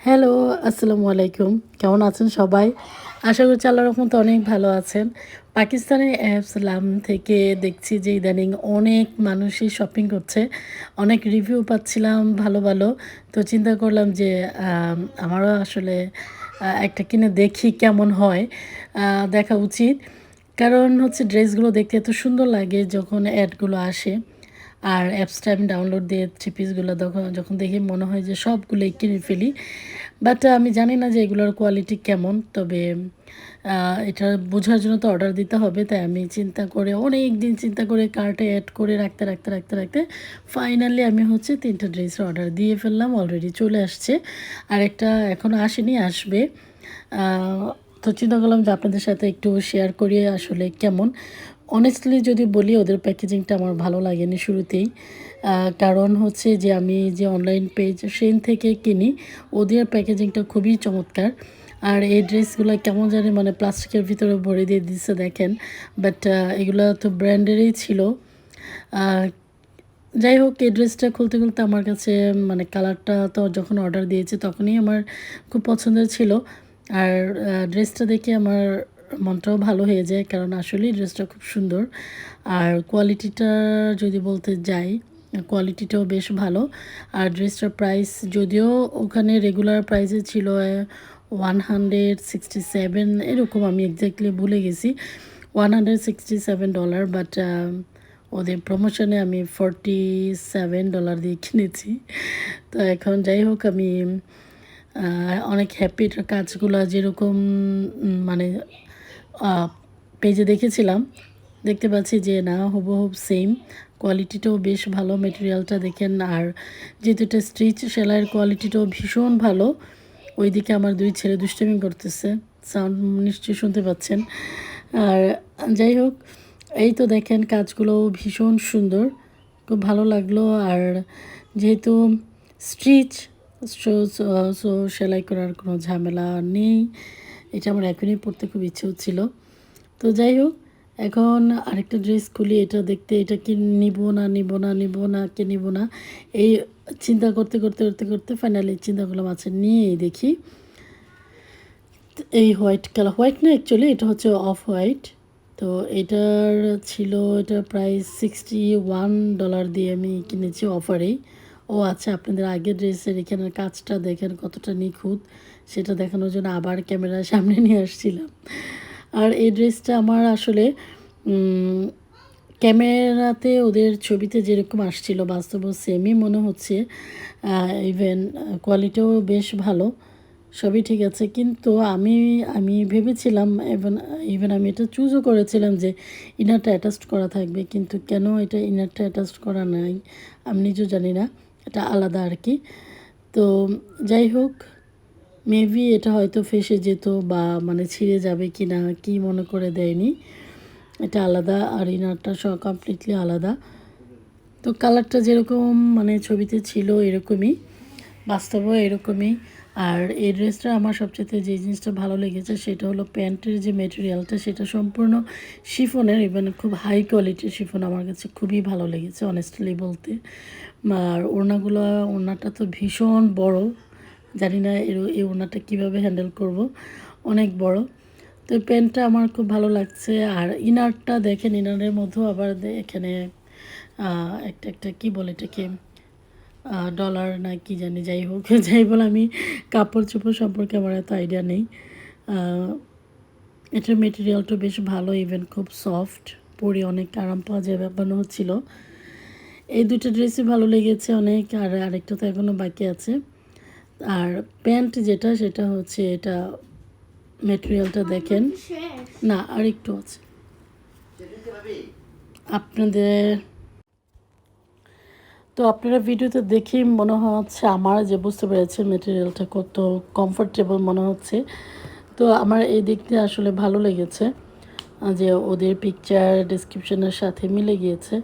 Hello, আসসালামু আলাইকুম। কেমন আছেন সবাই? আশা করছি আল্লাহ রহমতে অনেক ভালো আছেন। পাকিস্তানের অ্যাপস লাম থেকে দেখছি যে ইদানিং অনেক মানুষই শপিং করছে। অনেক রিভিউ পাচ্ছিলাম, ভালো ভালো। তো চিন্তা করলাম যে আমারও আসলে একটা কিনে দেখি কেমন হয়। দেখা উচিত। কারণ হচ্ছে ড্রেসগুলো দেখতে এত সুন্দর লাগে যখন অ্যাডগুলো আসে। আর অ্যাপসটা আমি ডাউনলোড দিয়ে থ্রি পিসগুলো তখন যখন দেখি মনে হয় যে সবগুলোই কিনে ফেলি। বাট আমি জানি না যে এগুলোর কোয়ালিটি কেমন, তবে এটা বোঝার জন্য তো অর্ডার দিতে হবে। তাই আমি চিন্তা করে অনেক দিন চিন্তা করে কার্টে অ্যাড করে রাখতে রাখতে রাখতে রাখতে ফাইনালি আমি হচ্ছে তিনটা ড্রেসের অর্ডার দিয়ে ফেললাম অলরেডি চলে আসছে। আর একটা এখনও আসেনি, আসবে। তো চিন্তা করলাম যে আপনাদের সাথে একটু শেয়ার করি আসলে কেমন। অনেস্টলি যদি বলি, ওদের প্যাকেজিংটা আমার ভালো লাগেনি শুরুতেই। কারণ হচ্ছে যে আমি যে অনলাইন পেজ সেন থেকে কিনি, ওদের প্যাকেজিংটা খুবই চমৎকার। আর এই ড্রেসগুলো কেমন জানি মানে প্লাস্টিকের ভিতরে ভরে দিয়ে দিচ্ছে দেখেন। বাট এগুলো তো ব্র্যান্ডেরই ছিল। যাই হোক, এই ড্রেসটা খুলতে খুলতে আমার কাছে মানে কালারটা তো যখন অর্ডার দিয়েছি, তখনই আমার খুব পছন্দের ছিল। আর ড্রেসটা দেখে আমার মনটাও ভালো হয়ে যায়, কারণ আসলেই ড্রেসটা খুব সুন্দর। আর কোয়ালিটিটা যদি বলতে যাই, কোয়ালিটিটাও বেশ ভালো। আর ড্রেসটার প্রাইস যদিও ওখানে রেগুলার প্রাইসে ছিল ওয়ান হান্ড্রেড সিক্সটি সেভেন এরকম আমি এক্স্যাক্টলি ভুলে গেছি। One hundred sixty seven dollar but ওদের প্রমোশনে আমি ফর্টি সেভেন ডলার দিয়ে কিনেছি। তো এখন যাই হোক, আমি অনেক হ্যাপি কাজগুলো যেরকম মানে পেজে দেখেছিলাম। দেখতে পাচ্ছি যে না হুবহুব সেম কোয়ালিটিটাও বেশ ভালো মেটেরিয়ালটা দেখেন। আর যেহেতু এটা স্টিচ সেলাইয়ের কোয়ালিটিটাও ভীষণ ভালো। ওইদিকে আমার দুই ছেলে দুষ্টামি করতেছে। সাউন্ড নিশ্চয়ই শুনতে পাচ্ছেন। আর যাই হোক, এই তো দেখেন কাজগুলো ভীষণ সুন্দর। খুব ভালো লাগল। আর যেহেতু স্টিচ সো সেলাই করার কোনো ঝামেলা নেই। এটা আমার এখনই পড়তে খুব ইচ্ছে হচ্ছিল। তো যাই হোক, এখন আরেকটা ড্রেস খুলি, এটা দেখতে, এটা কি নিব না নিব না নিব না, কে নিব না? এই চিন্তা করতে করতে করতে করতে ফাইনালি চিন্তা করলাম আচ্ছা নিয়েই দেখি। এই হোয়াইট কালার হোয়াইট না অ্যাকচুয়ালি এটা হচ্ছে অফ হোয়াইট তো এটার ছিল এটা প্রাইস সিক্সটি ওয়ান ডলার দিয়ে আমি কিনেছি অফারেই ও আচ্ছা আপনাদের আগের ড্রেসের এখানের কাজটা দেখেন কতটা নিখুঁত, সেটা দেখানোর জন্য আবার ক্যামেরার সামনে নিয়ে আসছিলাম। আর এই ড্রেসটা আমার আসলে ক্যামেরাতে ওদের ছবিতে যেরকম আসছিল, বাস্তব সেমই মনে হচ্ছে ইভেন কোয়ালিটিও বেশ ভালো, সবই ঠিক আছে। কিন্তু আমি আমি ভেবেছিলাম ইভেন ইভেন আমি এটা চুজও করেছিলাম যে ইনারটা অ্যাটাচড করা থাকবে, কিন্তু কেন এটা ইনারটা অ্যাটাচড করা নাই, আমি নিজেও জানি না। এটা আলাদা আর কি। তো যাই হোক মেবি এটা হয়তো ফেসে যেত বা মানে ছিঁড়ে যাবে কি না কি মনে করে দেয়নি। এটা আলাদা, আর ইনারটা সব কমপ্লিটলি আলাদা। তো কালারটা যেরকম মানে ছবিতে ছিল এরকমই, বাস্তবও এরকমই। আর এই ড্রেসটা আমার সবচেয়ে যে জিনিসটা ভালো লেগেছে সেটা হলো প্যান্টের যে মেটেরিয়ালটা সেটা সম্পূর্ণ শিফনের ইভেন খুব হাই কোয়ালিটির শিফন আমার কাছে খুবই ভালো লেগেছে অনেস্টলি বলতে। আর ওড়নাগুলো, ওড়নাটা তো ভীষণ বড়, জানি না এর, এই ওড়নাটা কীভাবে হ্যান্ডেল করব, অনেক বড়। তো প্যান্টটা আমার খুব ভালো লাগছে, আর ইনারটা দেখেন ইনারের মধ্যেও আবার এখানে একটা একটা কী বলে এটাকে? ডলার না কি জানি যাই হোক যাই বলে আমি কাপড় চোপড় সম্পর্কে আমার এত আইডিয়া নেই। এটার মেটেরিয়ালটা বেশ ভালো ইভেন খুব সফট পরে অনেক আরাম পাওয়া যায় ব্যাপারও হচ্ছিল। এই দুটো ড্রেসই ভালো লেগেছে অনেক আর আরেকটা তো এখনও বাকি আছে। আর প্যান্ট যেটা সেটা হচ্ছে এটা মেটেরিয়ালটা দেখেন। না আর একটু আছে। আপনাদের তো আপনারা ভিডিওতে দেখে মনে হচ্ছে আমার যে বুঝতে পেরেছে মেটেরিয়ালটা কত কমফোর্টেবল মনে হচ্ছে। তো আমার এই দিক দিয়ে আসলে ভালো লেগেছে যে ওদের পিকচার ডিসক্রিপশনের সাথে মিলে গিয়েছে।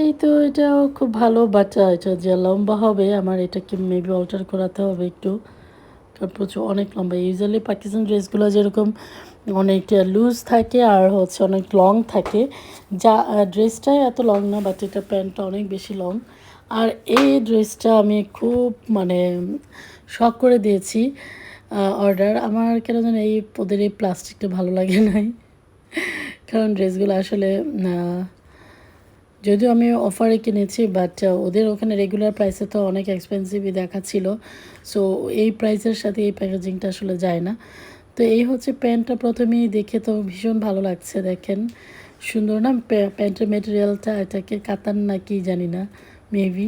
এই তো এটাও খুব ভালো বাট এটা যে লম্বা হবে, আমার এটাকে মেবি অল্টার করাতে হবে একটু। প্রচুর অনেক লম্বা। ইউজুয়ালি পাকিস্তান ড্রেসগুলো যেরকম অনেকটা লুজ থাকে আর হচ্ছে অনেক লং থাকে। যা ড্রেসটাই এত লং না বাট এটা প্যান্টটা অনেক বেশি লং আর এই ড্রেসটা আমি খুব মানে শখ করে দিয়েছি অর্ডার আমার কেন যেন এই ওদের এই প্লাস্টিকটা ভালো লাগে নাই। কারণ ড্রেসগুলো আসলে যদিও আমি অফারে কিনেছি বাট ওদের ওখানে রেগুলার প্রাইসে তো অনেক এক্সপেন্সিভই দেখাচ্ছিল। সো এই প্রাইসের সাথে এই প্যাকেজিংটা আসলে যায় না। তো এই হচ্ছে প্যান্টটা প্রথমেই দেখে তো ভীষণ ভালো লাগছে, দেখেন। সুন্দর না? প্যান্টের মেটেরিয়ালটা এটাকে কাতান না কি জানি না মেবি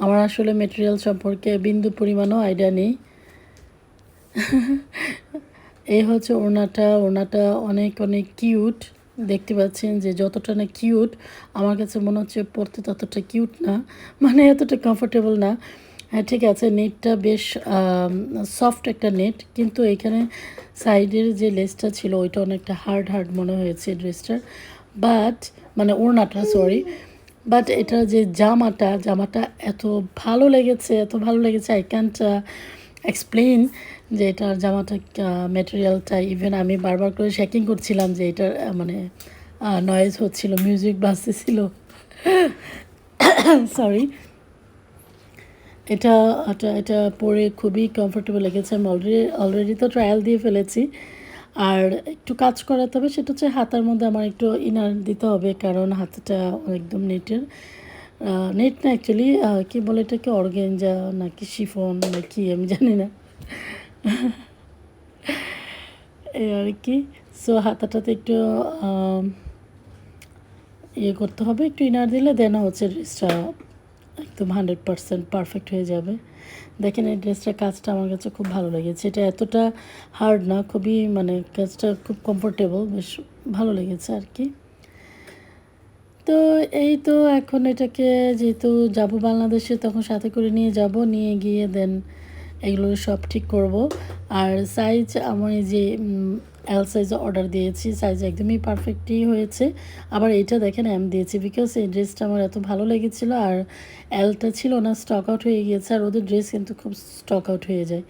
আমার আসলে মেটেরিয়াল সম্পর্কে বিন্দু পরিমাণও আইডিয়া নেই। এই হচ্ছে ওড়নাটা ওড়নাটা অনেক অনেক কিউট দেখতে পাচ্ছেন যে যতটা না কিউট আমার কাছে মনে হচ্ছে পড়তে ততটা কিউট না মানে এতটা কমফোর্টেবল না। হ্যাঁ ঠিক আছে, নেটটা বেশ সফট একটা নেট, কিন্তু এখানে সাইডের যে লেসটা ছিল, ওইটা অনেকটা হার্ড হার্ড মনে হয়েছে ড্রেসটার। বাট মানে ওড়নাটা সরি বাট এটা যে জামাটা জামাটা এত ভালো লেগেছে, এত ভালো লেগেছে আই ক্যান্ট এক্সপ্লেন যে এটার জামাটা ম্যাটেরিয়ালটা ইভেন আমি বারবার করে শেকিং করছিলাম যে এটার মানে নয়েজ হচ্ছিল মিউজিক বাজতেছিল। সরি এটা এটা পরে খুবই কমফোর্টেবল লেগেছে। আমি অলরেডি অলরেডি তো ট্রায়াল দিয়ে ফেলেছি। আর একটু কাজ করাতে হবে, সেটা হচ্ছে হাতার মধ্যে আমার একটু ইনার দিতে হবে, কারণ হাতটা একদম নেটের নেট না অ্যাকচুয়ালি কি বলে এটাকে অর্গেঞ্জা নাকি শিফন নাকি আমি জানি না। আর কি। সো হাতাটাতে একটু ইয়ে করতে হবে, একটু ইনার দিলে দেন হচ্ছে ড্রেসটা একদম হান্ড্রেড পারসেন্ট পারফেক্ট হয়ে যাবে। দেখেন এই ড্রেসটার কাজটা আমার কাছে খুব ভালো লেগেছে। এটা এতটা হার্ড না, খুবই মানে কাজটা খুব কমফোর্টেবল বেশ ভালো লেগেছে আর কি। তো এই তো এখন এটাকে যেহেতু যাব বাংলাদেশে, তখন সাথে করে নিয়ে যাব, নিয়ে গিয়ে দেন এগুলো সব ঠিক করব। আর সাইজ আমার এই যে এল সাইজ অর্ডার দিয়েছি সাইজ একদমই পারফেক্টই হয়েছে। আবার এটা দেখেন এম দিয়েছি বিকজ এই ড্রেসটা আমার এত ভালো লেগেছিলো, আর এলটা ছিল না স্টক আউট হয়ে গিয়েছে, আর ওদের ড্রেস কিন্তু খুব স্টক আউট হয়ে যায়।